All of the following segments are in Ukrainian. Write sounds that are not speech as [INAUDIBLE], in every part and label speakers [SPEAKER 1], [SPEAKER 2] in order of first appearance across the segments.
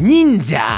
[SPEAKER 1] Ніндзя.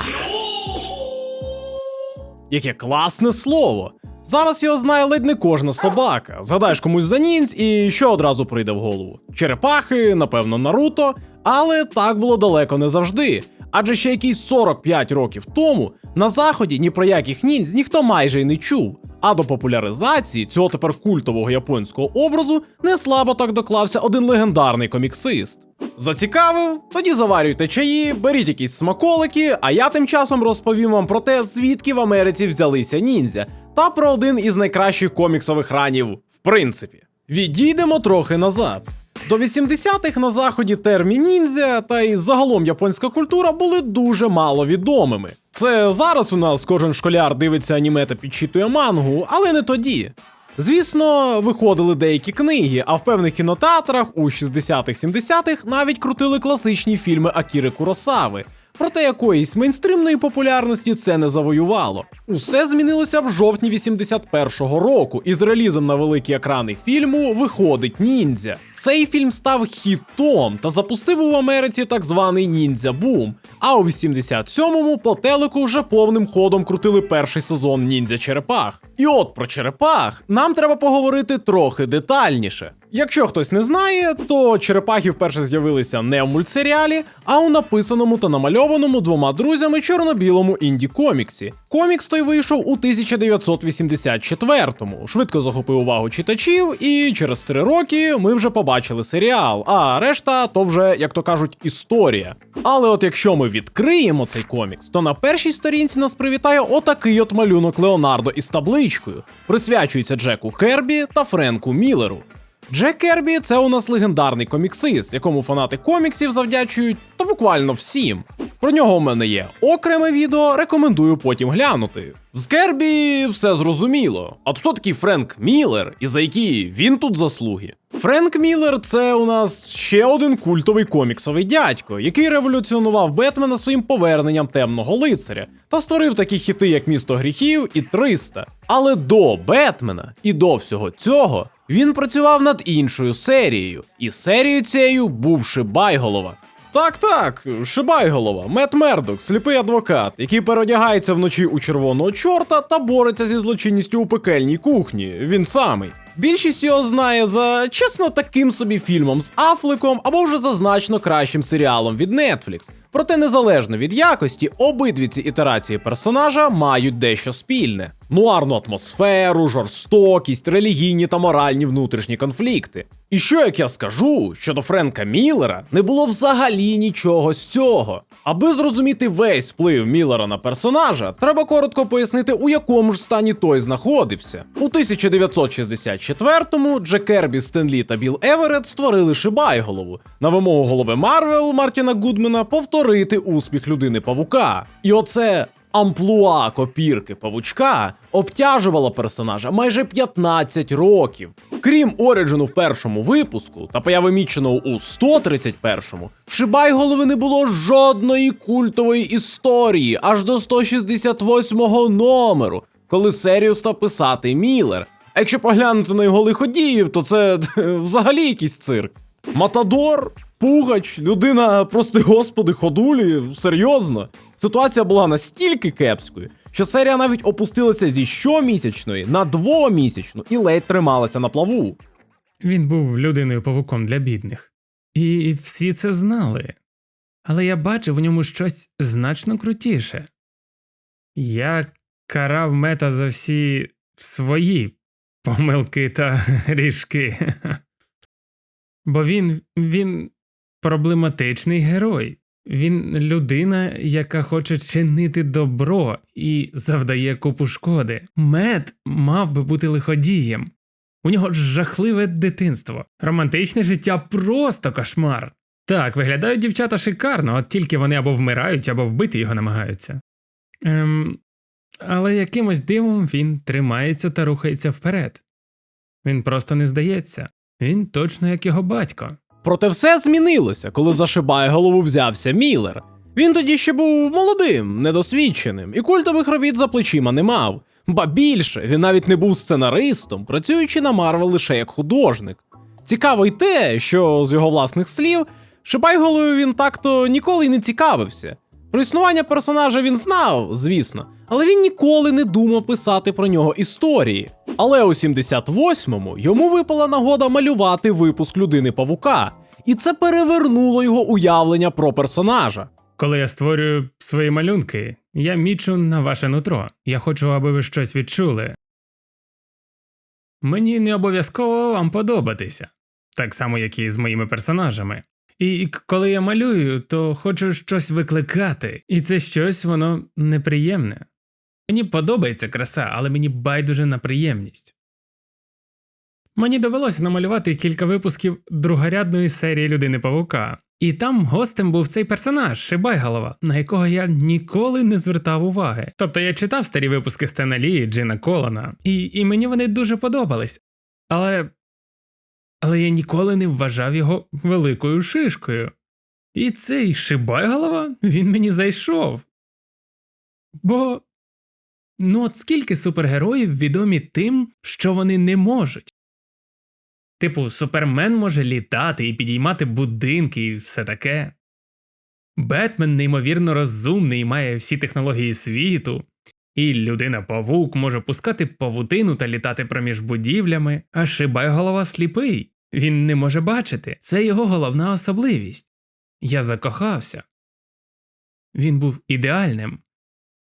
[SPEAKER 1] Яке класне слово. Зараз його знає ледь не кожна собака. Згадаєш комусь за ніндзь і що одразу прийде в голову? Черепахи, напевно, Наруто, але так було далеко не завжди. Адже ще якісь 45 років тому на заході ні про яких ніндзь ніхто майже й не чув. А до популяризації цього тепер культового японського образу не слабо так доклався один легендарний коміксист. Зацікавив? Тоді заварюйте чаї, беріть якісь смаколики, а я тим часом розповім вам про те, звідки в Америці взялися ніндзя, та про один із найкращих коміксових ранів, в принципі. Відійдемо трохи назад. До 80-х на заході термін ніндзя та й загалом японська культура були дуже мало відомими. Це зараз у нас кожен школяр дивиться аніме та підчитує мангу, але не тоді. Звісно, виходили деякі книги, а в певних кінотеатрах у 60-х-70-х навіть крутили класичні фільми Акіри Куросави. Проте якоїсь мейнстримної популярності це не завоювало. Усе змінилося в жовтні 81-го року, і з релізом на великі екрани фільму виходить ніндзя. Цей фільм став хітом та запустив у Америці так званий ніндзя бум. А у 87-му по телеку вже повним ходом крутили перший сезон ніндзя черепах. І от про черепах нам треба поговорити трохи детальніше. Якщо хтось не знає, то черепахи вперше з'явилися не в мультсеріалі, а у написаному та намальованому двома друзями чорно-білому інді коміксі. Комікс той вийшов у 1984-му, швидко захопив увагу читачів, і через три роки ми вже побачили серіал. А решта то вже, як то кажуть, історія. Але от якщо ми відкриємо цей комікс, то на першій сторінці нас привітає отакий от малюнок Леонардо із табличкою. Присвячується Джеку Кербі та Френку Міллеру. Джек Кербі це у нас легендарний коміксист, якому фанати коміксів завдячують та буквально всім. Про нього у мене є окреме відео, рекомендую потім глянути. З Кербі все зрозуміло. А хто такий Френк Міллер і за які він тут заслуги? Френк Міллер це у нас ще один культовий коміксовий дядько, який революціонував Бетмена своїм поверненням темного лицаря та створив такі хіти, як Місто гріхів і 300. Але до Бетмена і до всього цього він працював над іншою серією, і серією цією був Шибайголова. Так, так, Шибайголова, Мет Мердок, сліпий адвокат, який переодягається вночі у червоного чорта та бореться зі злочинністю у пекельній кухні. Він самий. Більшість його знає за чесно таким собі фільмом з Афлеком або вже за значно кращим серіалом від Netflix. Проте незалежно від якості, обидві ці ітерації персонажа мають дещо спільне: нуарну атмосферу, жорстокість, релігійні та моральні внутрішні конфлікти. І що як я скажу, що до Френка Міллера не було взагалі нічого з цього. Аби зрозуміти весь вплив Міллера на персонажа, треба коротко пояснити, у якому ж стані той знаходився. У 1964-му Джек Кербі, Стенлі та Біл Еверетт створили Шибайголову на вимогу голови Марвел Мартіна Гудмена повторити успіх людини павука. І оце амплуа копірки павучка обтяжувало персонажа майже 15 років. Крім Оріджину в першому випуску та появи Міченого у 131-му, в Шибайголови не було жодної культової історії аж до 168-го номеру, коли серію став писати Міллер. А якщо поглянути на його лиходіїв, то це [LAUGHS] взагалі якийсь цирк. Матадор, Пугач, людина, прости господи, ходулі, серйозно. Ситуація була настільки кепською, що серія навіть опустилася зі щомісячної на двомісячну і ледь трималася на плаву.
[SPEAKER 2] Він був людиною павуком для бідних. І всі це знали. Але я бачив у ньому щось значно крутіше. Я карав мета за всі свої помилки та [LAUGHS] ріжки. Бо він, він проблематичний герой. Він людина, яка хоче чинити добро і завдає купу шкоди. Мед мав би бути лиходієм. У нього жахливе дитинство. Романтичне життя просто кошмар. Так, виглядають дівчата шикарно, от тільки вони або вмирають, або вбити його намагаються. Ем, але якимось дивом він тримається та рухається вперед. Він просто не здається. Він точно як його батько.
[SPEAKER 1] Проте все змінилося, коли за Шибайголову взявся Міллер. Він тоді ще був молодим, недосвідченим, і культових робіт за плечима не мав. Ба більше, він навіть не був сценаристом, працюючи на Марвел лише як художник. Цікаво й те, що з його власних слів, Шибайголовою він так-то ніколи й не цікавився. Про існування персонажа він знав, звісно, але він ніколи не думав писати про нього історії. Але у 78-му йому випала нагода малювати випуск людини Павука, і це перевернуло його уявлення про персонажа.
[SPEAKER 2] Коли я створюю свої малюнки, я мічу на ваше нутро. Я хочу, аби ви щось відчули. Мені не обов'язково вам подобатися, так само, як і з моїми персонажами. І коли я малюю, то хочу щось викликати, і це щось воно неприємне. Мені подобається краса, але мені байдуже на приємність. Мені довелося намалювати кілька випусків другорядної серії Людини Павука, і там гостем був цей персонаж Шибайголова, на якого я ніколи не звертав уваги. Тобто я читав старі випуски Стена Лі Джина Колана, і, і мені вони дуже подобались. Але. Але я ніколи не вважав його великою шишкою. І цей Шибайголова, він мені зайшов. Бо. Ну от скільки супергероїв відомі тим, що вони не можуть. Типу, Супермен може літати і підіймати будинки і все таке. Бетмен неймовірно розумний і має всі технології світу. І людина павук може пускати павутину та літати проміж будівлями, а шибайголова сліпий. Він не може бачити. Це його головна особливість. Я закохався. Він був ідеальним.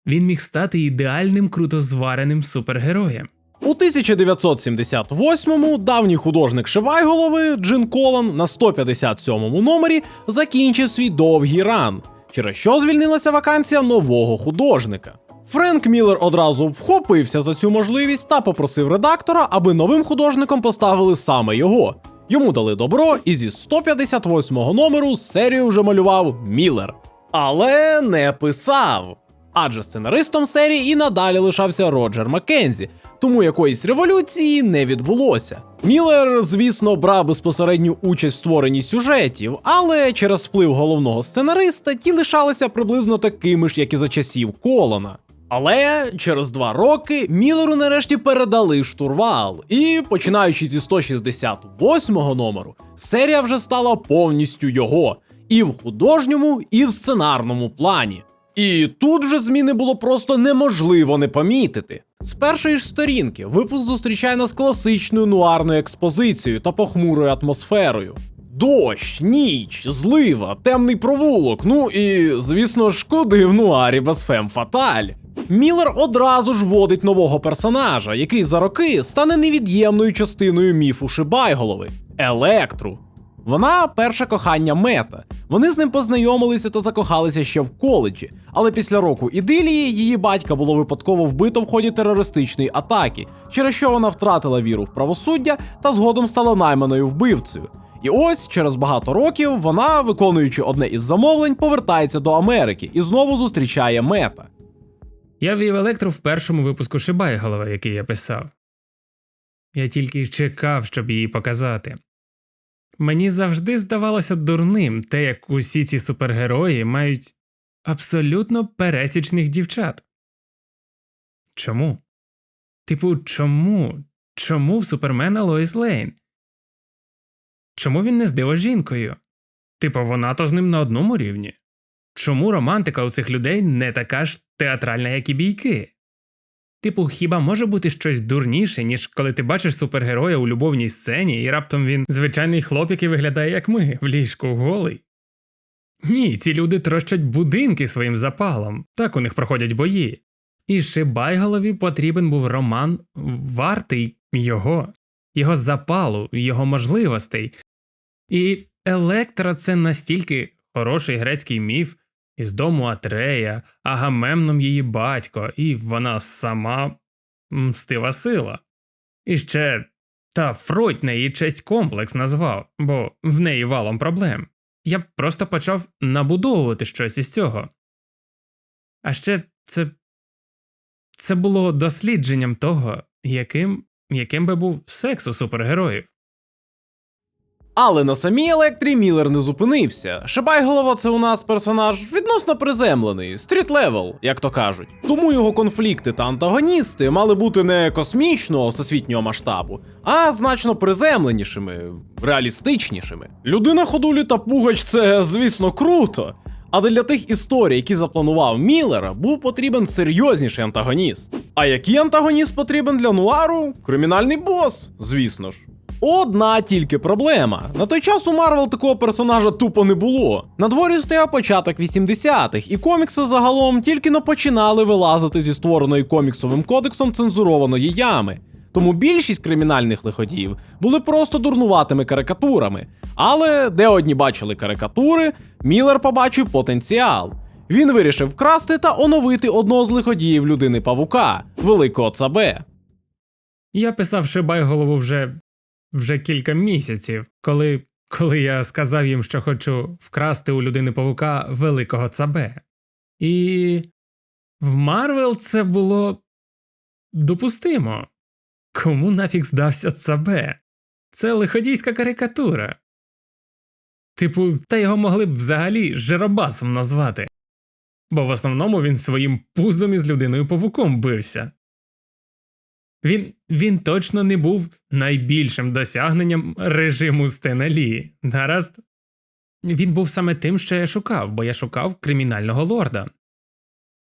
[SPEAKER 2] Він міг стати ідеальним круто звареним супергероєм.
[SPEAKER 1] У 1978-му давній художник Шивайголови Джин Колан на 157-му номері закінчив свій довгий ран, через що звільнилася вакансія нового художника. Френк Міллер одразу вхопився за цю можливість та попросив редактора, аби новим художником поставили саме його. Йому дали добро, і зі 158-го номеру серію вже малював Міллер. Але не писав. Адже сценаристом серії і надалі лишався Роджер Маккензі, тому якоїсь революції не відбулося. Міллер, звісно, брав безпосередню участь в створенні сюжетів, але через вплив головного сценариста ті лишалися приблизно такими ж, як і за часів Колона. Але через два роки Міллеру нарешті передали штурвал, і починаючи зі 168-го номеру, серія вже стала повністю його і в художньому, і в сценарному плані. І тут вже зміни було просто неможливо не помітити. З першої ж сторінки випуск зустрічає нас класичною нуарною експозицією та похмурою атмосферою. Дощ, ніч, злива, темний провулок. Ну і, звісно ж, куди в нуарі без фем фаталь. Міллер одразу ж вводить нового персонажа, який за роки стане невід'ємною частиною міфу Шибайголови Електру. Вона перше кохання мета. Вони з ним познайомилися та закохалися ще в коледжі, але після року ідилії її батька було випадково вбито в ході терористичної атаки, через що вона втратила віру в правосуддя та згодом стала найманою вбивцею. І ось через багато років вона, виконуючи одне із замовлень, повертається до Америки і знову зустрічає мета.
[SPEAKER 2] Я вів електру в першому випуску Шибайголова, який я писав. Я тільки й чекав, щоб її показати. Мені завжди здавалося дурним те, як усі ці супергерої мають абсолютно пересічних дівчат. Чому? Типу, чому? Чому в Супермена Лоїс Лейн? Чому він не з дивожінкою? Типу, вона то з ним на одному рівні. Чому романтика у цих людей не така ж театральна, як і бійки? Типу, хіба може бути щось дурніше, ніж коли ти бачиш супергероя у любовній сцені, і раптом він звичайний хлоп, який виглядає як ми, в ліжку голий? Ні, ці люди трощать будинки своїм запалом, так у них проходять бої. І Шибайголові потрібен був роман вартий його, його запалу, його можливостей. І Електра це настільки хороший грецький міф із дому Атрея, Агамемном її батько, і вона сама мстива сила. І ще та Фройд на її честь комплекс назвав, бо в неї валом проблем. Я просто почав набудовувати щось із цього. А ще це. Це було дослідженням того, яким, яким би був секс у супергероїв.
[SPEAKER 1] Але на самій Електрі Міллер не зупинився. Шибайголова це у нас персонаж відносно приземлений, стріт левел, як то кажуть. Тому його конфлікти та антагоністи мали бути не космічного всесвітнього масштабу, а значно приземленішими, реалістичнішими. Людина ходулі та пугач це, звісно, круто. Але для тих історій, які запланував Міллер, був потрібен серйозніший антагоніст. А який антагоніст потрібен для нуару? Кримінальний бос, звісно ж. Одна тільки проблема. На той час у Марвел такого персонажа тупо не було. На дворі стояв початок 80-х, і комікси загалом тільки но починали вилазити зі створеної коміксовим кодексом цензурованої ями. Тому більшість кримінальних лиходіїв були просто дурнуватими карикатурами. Але де одні бачили карикатури, Міллер побачив потенціал. Він вирішив вкрасти та оновити одного з лиходіїв людини павука, великого Цабе.
[SPEAKER 2] Я писав Шибайголову вже, вже кілька місяців, коли, коли я сказав їм, що хочу вкрасти у людини павука великого цабе. І в Марвел це було допустимо. Кому нафіг здався цабе? Це лиходійська карикатура. Типу, та його могли б взагалі жиробасом назвати. Бо в основному він своїм пузом із людиною павуком бився. Він, він точно не був найбільшим досягненням режиму Стеналі. Гаразд? Він був саме тим, що я шукав, бо я шукав кримінального лорда.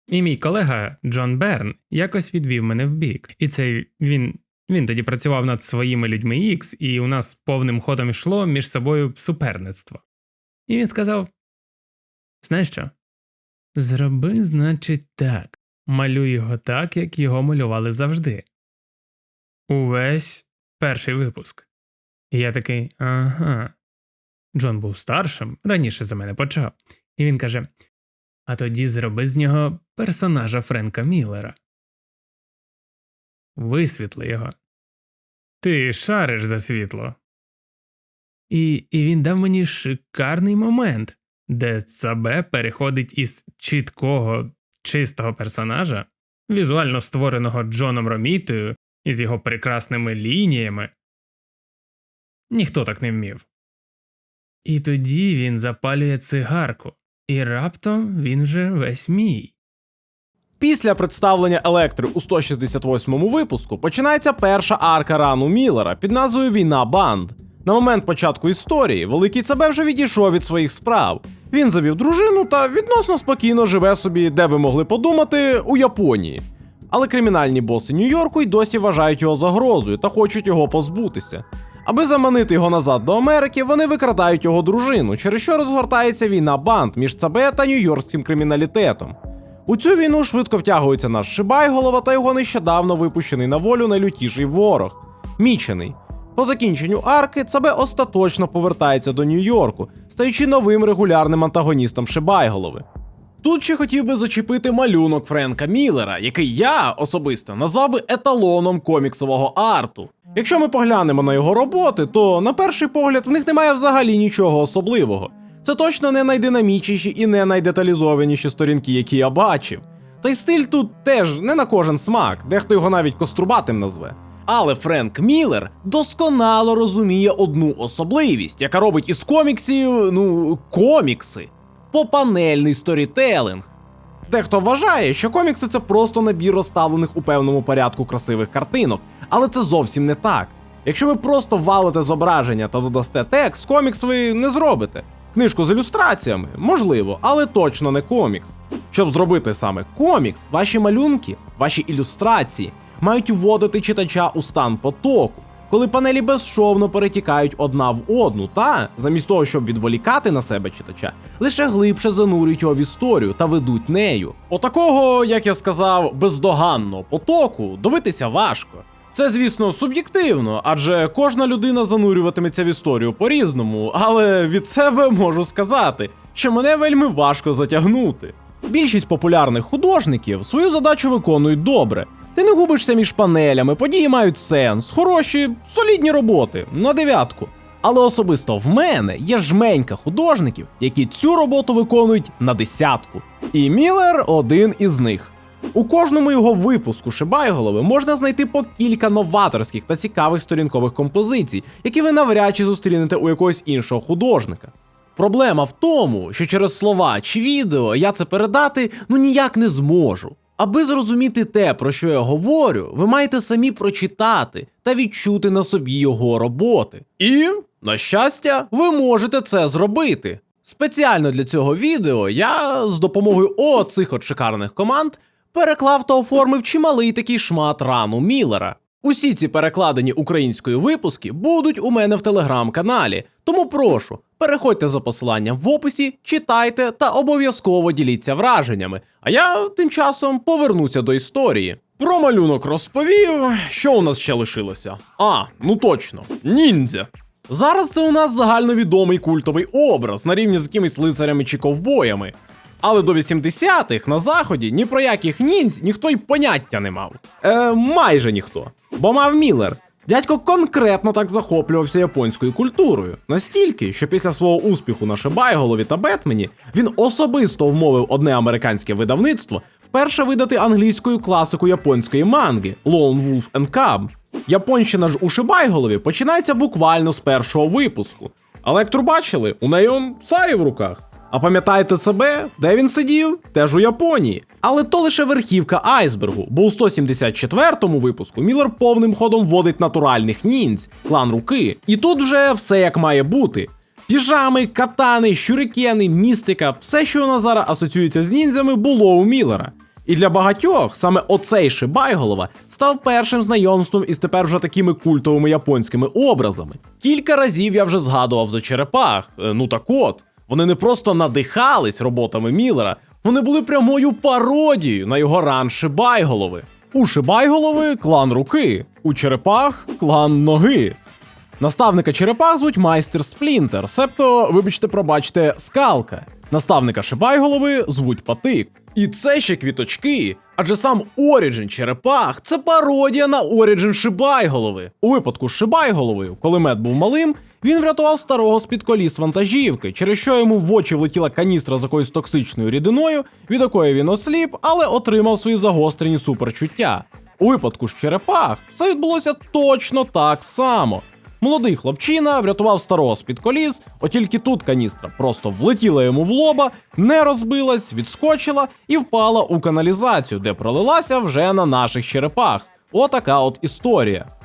[SPEAKER 2] І мій колега Джон Берн якось відвів мене в бік. І цей він, він тоді працював над своїми людьми X, і у нас повним ходом йшло між собою суперництво. І він сказав: Знаєш що? Зроби, значить, так. Малюй його так, як його малювали завжди. Увесь перший випуск. Я такий, ага. Джон був старшим, раніше за мене почав. І він каже: А тоді зроби з нього персонажа Френка Міллера. Висвітли його. Ти шариш за світло. І, і він дав мені шикарний момент, де Цабе переходить із чіткого, чистого персонажа, візуально створеного Джоном Ромітою із його прекрасними лініями. Ніхто так не вмів. І тоді він запалює цигарку, і раптом він вже весь мій.
[SPEAKER 1] Після представлення Електри у 168-му випуску починається перша арка рану Міллера під назвою Війна банд. На момент початку історії Великий ЦБ вже відійшов від своїх справ. Він завів дружину та відносно спокійно живе собі, де ви могли подумати, у Японії. Але кримінальні боси Нью-Йорку й досі вважають його загрозою та хочуть його позбутися. Аби заманити його назад до Америки, вони викрадають його дружину, через що розгортається війна банд між ЦБ та нью-йоркським криміналітетом. У цю війну швидко втягується наш Шибайголова та його нещодавно випущений на волю найлютіший ворог Мічений. По закінченню арки ЦБ остаточно повертається до Нью-Йорку, стаючи новим регулярним антагоністом Шибайголови. Тут ще хотів би зачепити малюнок Френка Міллера, який я особисто назвав би еталоном коміксового арту. Якщо ми поглянемо на його роботи, то на перший погляд в них немає взагалі нічого особливого. Це точно не найдинамічніші і не найдеталізованіші сторінки, які я бачив. Та й стиль тут теж не на кожен смак, дехто його навіть кострубатим назве. Але Френк Міллер досконало розуміє одну особливість, яка робить із коміксів, ну, комікси попанельний сторітелинг. Дехто вважає, що комікси це просто набір розставлених у певному порядку красивих картинок, але це зовсім не так. Якщо ви просто валите зображення та додасте текст, комікс ви не зробите. Книжку з ілюстраціями можливо, але точно не комікс. Щоб зробити саме комікс, ваші малюнки, ваші ілюстрації мають вводити читача у стан потоку, коли панелі безшовно перетікають одна в одну, та замість того, щоб відволікати на себе читача, лише глибше занурюють його в історію та ведуть нею. Отакого, як я сказав, бездоганного потоку дивитися важко. Це, звісно, суб'єктивно, адже кожна людина занурюватиметься в історію по-різному, але від себе можу сказати, що мене вельми важко затягнути. Більшість популярних художників свою задачу виконують добре. Ти не губишся між панелями, події мають сенс, хороші, солідні роботи на дев'ятку. Але особисто в мене є жменька художників, які цю роботу виконують на десятку. І Міллер один із них. У кожному його випуску Шибайголови можна знайти по кілька новаторських та цікавих сторінкових композицій, які ви навряд чи зустрінете у якогось іншого художника. Проблема в тому, що через слова чи відео я це передати ну ніяк не зможу. Аби зрозуміти те, про що я говорю, ви маєте самі прочитати та відчути на собі його роботи. І, на щастя, ви можете це зробити. Спеціально для цього відео я з допомогою оцих от шикарних команд переклав та оформив чималий такий шмат рану Міллера. Усі ці перекладені українською випуски будуть у мене в телеграм-каналі, тому прошу, переходьте за посиланням в описі, читайте та обов'язково діліться враженнями. А я тим часом повернуся до історії. Про малюнок розповів, що у нас ще лишилося. А, ну точно, ніндзя. Зараз це у нас загальновідомий культовий образ на рівні з якимись лицарями чи ковбоями. Але до 80-х на заході ні про яких ніндзь ніхто й поняття не мав. Е, майже ніхто. Бо мав Міллер. Дядько конкретно так захоплювався японською культурою. Настільки, що після свого успіху на Шибайголові та Бетмені він особисто вмовив одне американське видавництво вперше видати англійською класику японської манги Lone Wolf and Cub. Японщина ж у Шибайголові починається буквально з першого випуску. Електру бачили, у неї он саї в руках. А пам'ятаєте себе, де він сидів? Теж у Японії. Але то лише верхівка айсбергу, бо у 174-му випуску Міллер повним ходом вводить натуральних ніндзь, клан руки. І тут вже все як має бути. Піжами, катани, щурикени, містика, все, що у нас зараз асоціюється з ніндзями, було у Міллера. І для багатьох саме оцей Шибайголова став першим знайомством із тепер вже такими культовими японськими образами. Кілька разів я вже згадував за черепах. Е, Ну так от, вони не просто надихались роботами Міллера, вони були прямою пародією на його ран Шибайголови. У Шибайголови клан руки, у черепах клан ноги. Наставника черепах звуть майстер Сплінтер, себто, вибачте, пробачте, скалка. Наставника Шибайголови звуть Патик. І це ще квіточки, адже сам Оріджин черепах це пародія на Оріджин Шибайголови. У випадку з Шибайголовою, коли мед був малим, він врятував старого з-під коліс вантажівки, через що йому в очі влетіла каністра з якоюсь токсичною рідиною, від якої він осліп, але отримав свої загострені суперчуття. У випадку з черепах все відбулося точно так само. Молодий хлопчина врятував старого з-під коліс, от тільки тут каністра просто влетіла йому в лоба, не розбилась, відскочила і впала у каналізацію, де пролилася вже на наших черепах. Отака от історія.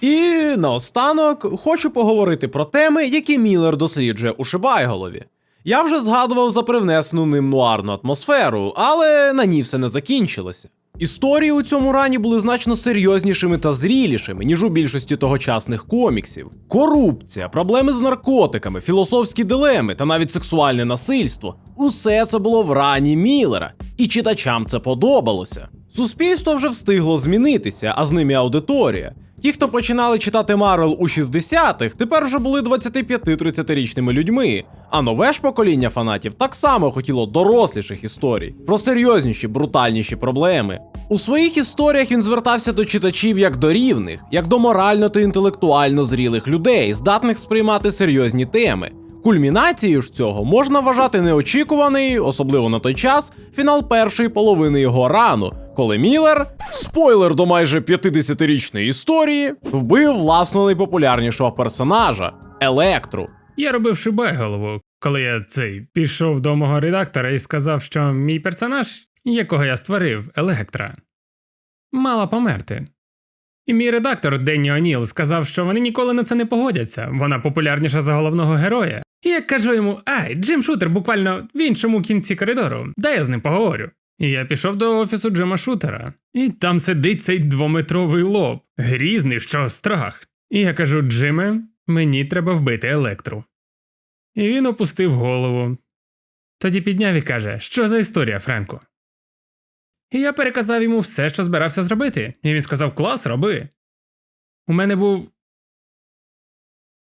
[SPEAKER 1] І наостанок хочу поговорити про теми, які Міллер досліджує у Шибайголові. Я вже згадував за привнесену ним нуарну атмосферу, але на ній все не закінчилося. Історії у цьому рані були значно серйознішими та зрілішими, ніж у більшості тогочасних коміксів. Корупція, проблеми з наркотиками, філософські дилеми та навіть сексуальне насильство усе це було в рані Міллера, і читачам це подобалося. Суспільство вже встигло змінитися, а з ними аудиторія. Ті, хто починали читати Марвел у 60-х, тепер вже були 25-30-річними людьми. А нове ж покоління фанатів так само хотіло доросліших історій, про серйозніші, брутальніші проблеми. У своїх історіях він звертався до читачів як до рівних, як до морально та інтелектуально зрілих людей, здатних сприймати серйозні теми. Кульмінацією ж цього можна вважати неочікуваний, особливо на той час, фінал першої половини його рану, коли Міллер, спойлер до майже 50-річної історії, вбив власного найпопулярнішого персонажа Електру.
[SPEAKER 2] Я робив шибайголову, коли я цей пішов до мого редактора і сказав, що мій персонаж, якого я створив, Електра, мала померти. І мій редактор Денні О'Ніл сказав, що вони ніколи на це не погодяться. Вона популярніша за головного героя. І я кажу йому: Ай, Джим Шутер буквально в іншому кінці коридору, дай я з ним поговорю. І я пішов до офісу Джима Шутера, і там сидить цей двометровий лоб, грізний, що страх. І я кажу: Джиме, мені треба вбити електру. І він опустив голову. Тоді підняв і каже, що за історія, Френко? І я переказав йому все, що збирався зробити, і він сказав: Клас, роби. У мене був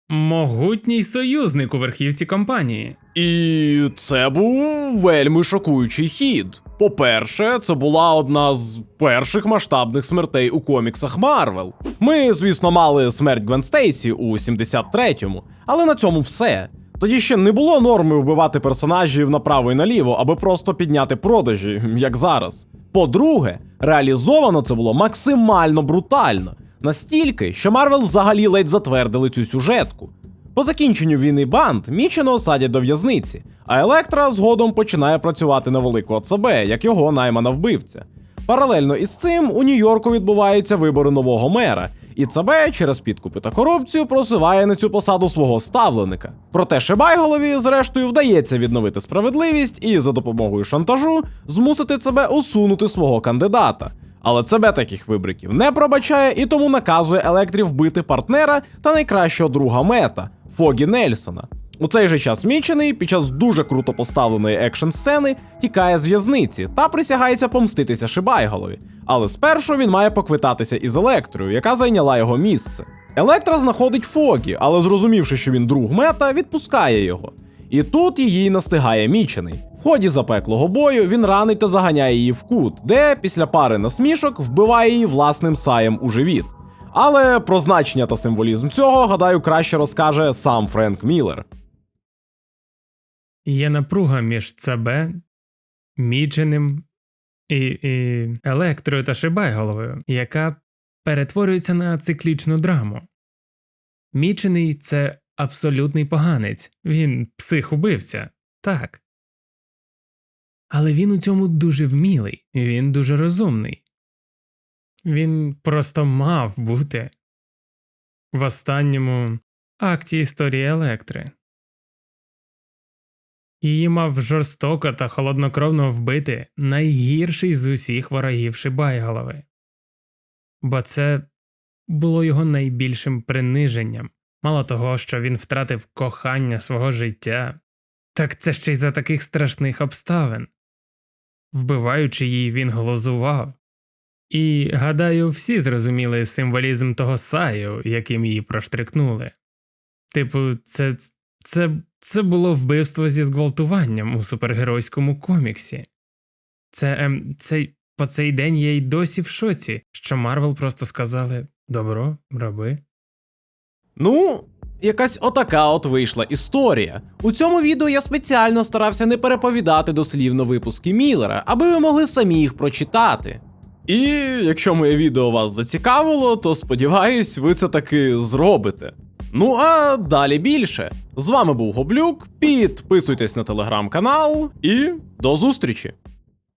[SPEAKER 2] могутній союзник у верхівці компанії.
[SPEAKER 1] І це був вельми шокуючий хід. По-перше, це була одна з перших масштабних смертей у коміксах Марвел. Ми, звісно, мали смерть Гвен Стейсі у 73-му, але на цьому все. Тоді ще не було норми вбивати персонажів направо і наліво, аби просто підняти продажі, як зараз. По-друге, реалізовано це було максимально брутально, настільки, що Марвел взагалі ледь затвердили цю сюжетку. По закінченню війни банд Мічено садять до в'язниці, а Електра згодом починає працювати на велику ОЦБ, як його наймана вбивця. Паралельно із цим у Нью-Йорку відбуваються вибори нового мера, і ЦБ через підкупи та корупцію просуває на цю посаду свого ставленика. Проте Шибайголові, зрештою, вдається відновити справедливість і за допомогою шантажу змусити ЦБ усунути свого кандидата. Але ЦБ таких вибриків не пробачає і тому наказує Електрі вбити партнера та найкращого друга мета Фогі Нельсона. У цей же час Мічений під час дуже круто поставленої екшн сцени тікає з в'язниці та присягається помститися Шибайголові. Але спершу він має поквитатися із Електрою, яка зайняла його місце. Електра знаходить Фогі, але зрозумівши, що він друг мета, відпускає його. І тут її настигає мічений. В ході запеклого бою він ранить та заганяє її в кут, де після пари насмішок вбиває її власним саєм у живіт. Але про значення та символізм цього, гадаю, краще розкаже сам Френк Міллер.
[SPEAKER 2] Є напруга між ЦБ, Міченим і, і електрою та Шибайголовою, яка перетворюється на циклічну драму. Мічений це абсолютний поганець, він псих-убивця, так. Але він у цьому дуже вмілий, він дуже розумний. Він просто мав бути в останньому акті історії Електри. Її мав жорстоко та холоднокровно вбити найгірший з усіх ворогів Шибайголови. Бо це було його найбільшим приниженням. Мало того, що він втратив кохання свого життя, так це ще й за таких страшних обставин. Вбиваючи її, він глузував. І, гадаю, всі зрозуміли символізм того саю, яким її проштрикнули. Типу, це, це, це було вбивство зі зґвалтуванням у супергеройському коміксі. Це, ем, цей, по цей день я й досі в шоці, що Марвел просто сказали добро, роби.
[SPEAKER 1] Ну, якась отака от вийшла історія. У цьому відео я спеціально старався не переповідати дослівно випуски Міллера, аби ви могли самі їх прочитати. І якщо моє відео вас зацікавило, то сподіваюсь, ви це таки зробите. Ну а далі більше. З вами був Гоблюк. Підписуйтесь на телеграм-канал і до зустрічі!